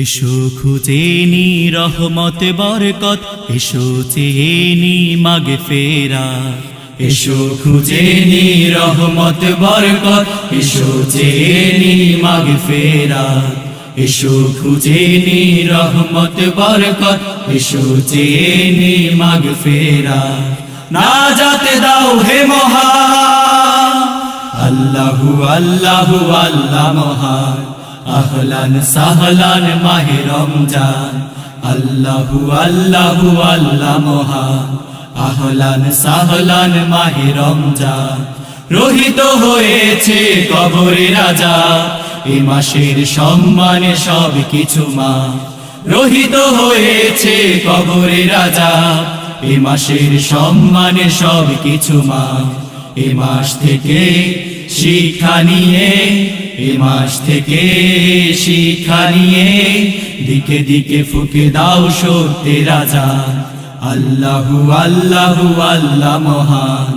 এসো খুঁজেনি রহমত, বরকত। এসো চেনি মাগে ফেরা এসো খুঁজেনি রহমত, বরকত। এসো চেনি মাগে ফেরা এসো খুঁজেনি রহমত, বরকত। এসো চেনি মাগে ফেরা না যাতে দাও হে মহা। আল্লাহু আল্লাহু, আল্লাহ মহান। আহলান সাহলান মাহে রমজান। আল্লাহু আল্লাহু, আল্লাহ মহান আহলান সাহলান মাহে রমজান। রোহিত হয়েছে কবরে রাজা। এ মাসের সম্মানে সব কিছু মা। রোহিত হয়েছে কবরে রাজা। এ মাসের সম্মানে সব কিছু মা। এ মাস থেকে শিক্ষা নিয়ে, এ মাস থেকে শিক্ষা নিয়ে, দিকে দিকে ফুকে দাও সত্যি রাজা। আল্লাহু আল্লাহু আল্লাহ মহান,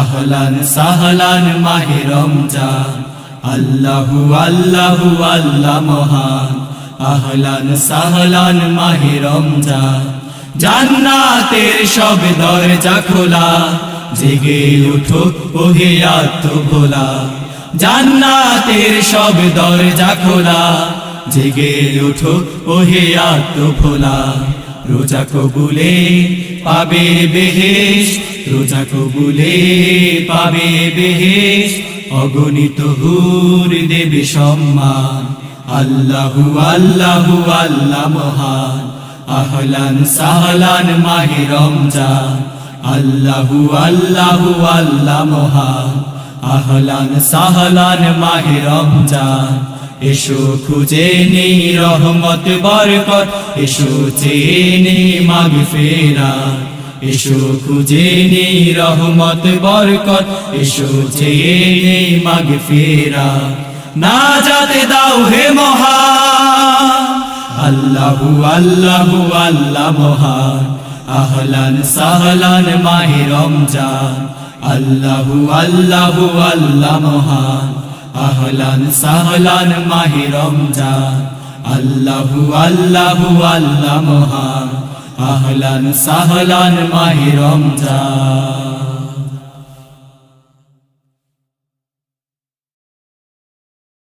আহলান সাহলান মাহে রমজান। আল্লাহু আল্লাহু আল্লাহ মহান, আহলান সাহলান মাহে রমজান। জান্নাতের সব দরজা খোলা জেগে উঠো, ওহে আত্ম ভোলা জান্নাতের সব দরজা খোলা। জেগে উঠো, ওহে আত্ম ভোলা রোজা কবুলে পাবে বেহেশ, রোজা কবুলে পাবে বেহেশ। অগণিত হুর দেবে সম্মান। আল্লাহু আল্লাহু, আল্লাহ মহান। আহলান সাহলান মাহে রমজান। আল্লাহু আল্লাহু আল্লাহ মহান আহলান সাহলান মাহে রমজান। এসো খুঁজে নেই রহমত, বরকত। এসো চেনে মাগ ফেরা এসো খুঁজে নেই রহমত, বরকত। এসো চেনে মাগ ফেরা না যাতে দাও হে মহা। আল্লাহু আল্লাহু আল্লাহ মহান আহলান সাহলান মাহে রমজান। আল্লাহু আল্লাহু আল্লাহ মহান। আহলান সাহলান মাহে রমজান। আল্লাহু আল্লাহু আল্লাহ মহান। আহলান সাহলান মাহে রমজান।